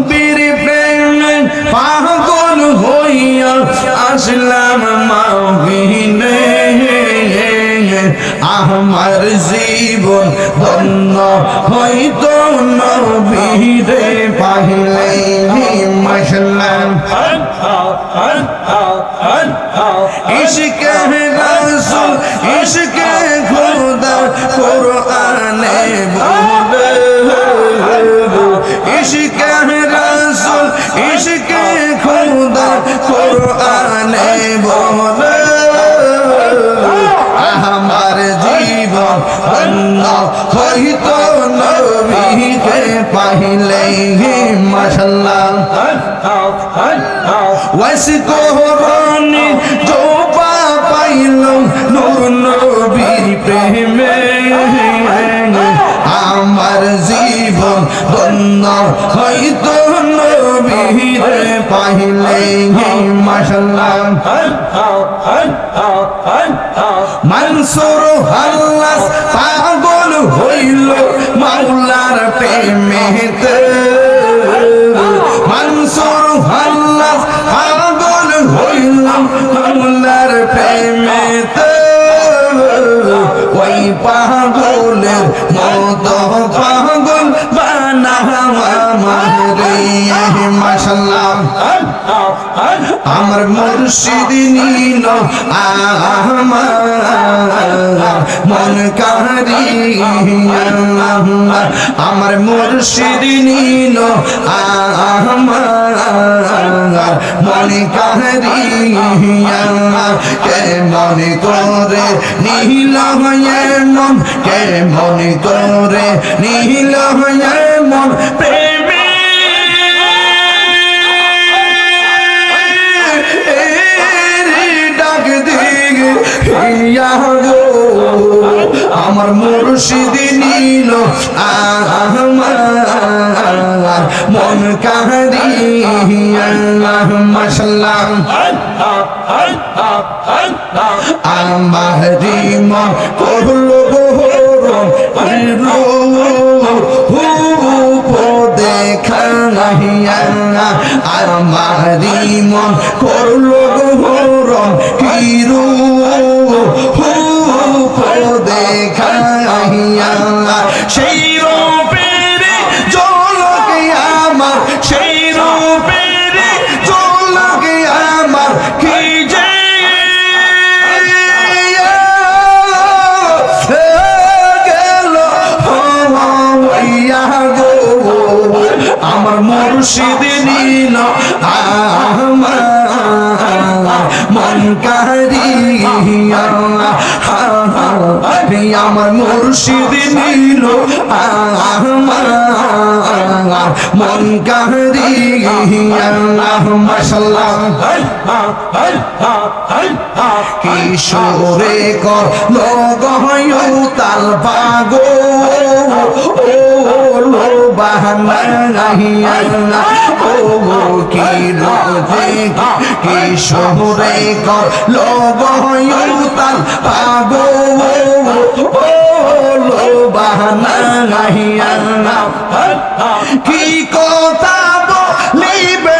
নবীর প্রেম পাগল হইয়া আসলাম মাহিনে আমার জীবন ধন্য হইত নবীরে পাহিলে। কোরআনে বলে, আমার জীবন বন্ধ হইতো নবীকে পাইলে মাশাল্লাহ। ওয়াসি কোহরানি জোপা পাইল নূর নবীর প্রেমে। আমার জীবন ধন্য হইতো নবীরে পাইলে মাশাল্লাহ। মানসুর হাল্লাস পাগল হইল মাওলার প্রেমেতে। মানসুর হাল্লাস পাগল হইল মাওলার প্রেমেতে। ওই পাগলের মত পাগল বানা মারে আমার মুর্শিদ নীল মন কারি আমার মুর্শিদ নীল আমার, মন কারি কে মনে করে নীল হয়ে মন কে মনে করে নীল হয়ে মন প্রেমে মুর্শিদ নীল আমার মন কাহারিয়া মাশাল্লাহ। আমারি গোহরম দেখা আমারি মন করল গোহরম হিরো দেখা সেই রূপের জলকে আমার সেই রূপের জলকে আমার কি যে গেল হইয়া গো। আমার মুর্শিদ নীল আমার মন কারিয়া আমার মুর্শিদ নীল আমার মন কারিয়া মাশাল্লাহ। কিশোরে কর লগয়ুতাল পাগো ও লো বাহানাহিয়া ও কি রোজে কিশোরে কর লগয়ুতাল পাগো বাহানা নাহিয়া কি কথা বলিবে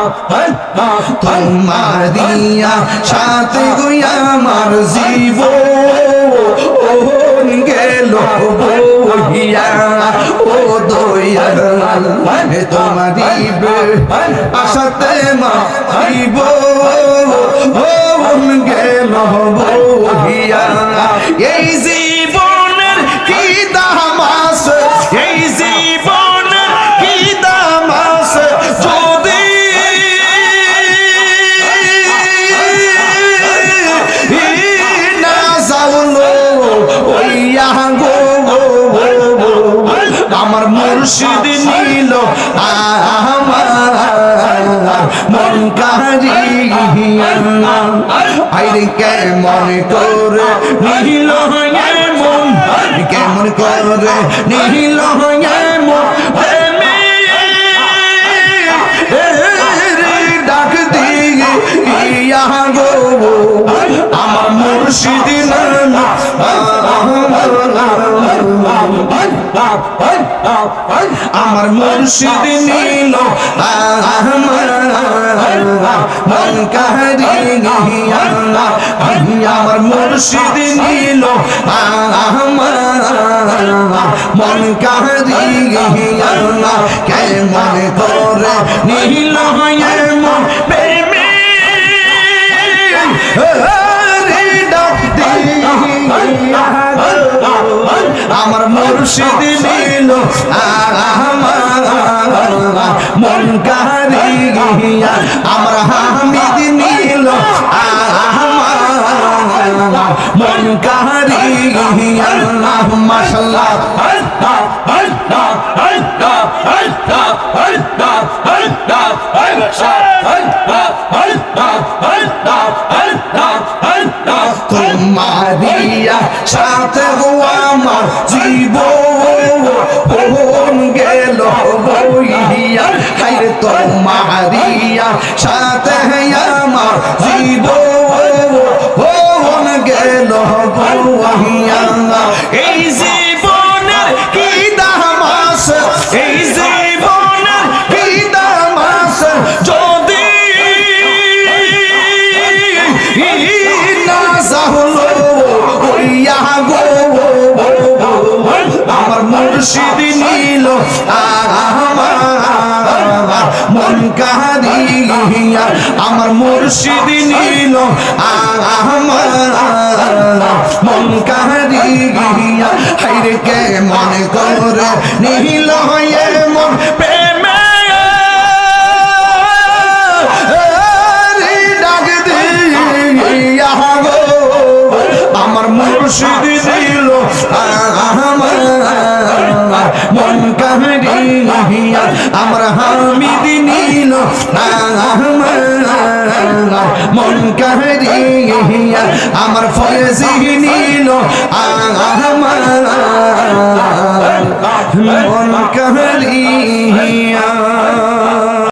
মাশাল্লাহ তোমারিয়া সাথে গুয়া আমার জীব গেল বহিয়া। ও দইয়া তোমারি আশাতে মাইব গেল বহিয়া। এই এই জীবন কি দাম আছে যদি না যাওলো ওইয়া গো আমার মুর্শিদ নীল আমার মন কারি আইরে কে মনে করে নীল কেমন করে নীল মন ডাক দিয়ে ইয়া গো আমার মুর্শিদ আমার মুর্শিদ নীল। আমার মন কারিয়া আমার মুর্শিদ নীল। মন কারিয়া কেমন করে নীল? আমার মুর্শিদ নীল মন গিয়া আমার হামিদ নীল মন কারিয়া মাশাল্লাহ তোমারিয়া সাথে হো আমার জীবন গেল বইয়া। হাই তো মারিয়া সাথে আমার জীবন। মন কারিয়া আমার মুর্শিদ নীল আমার মন কারিয়া হাইরে কে মন করে নীল হয়ে মন আমার মন আমার হামিদ মন কাহিয়া আমার ফয়েজি নীল আমার মন কাহিয়া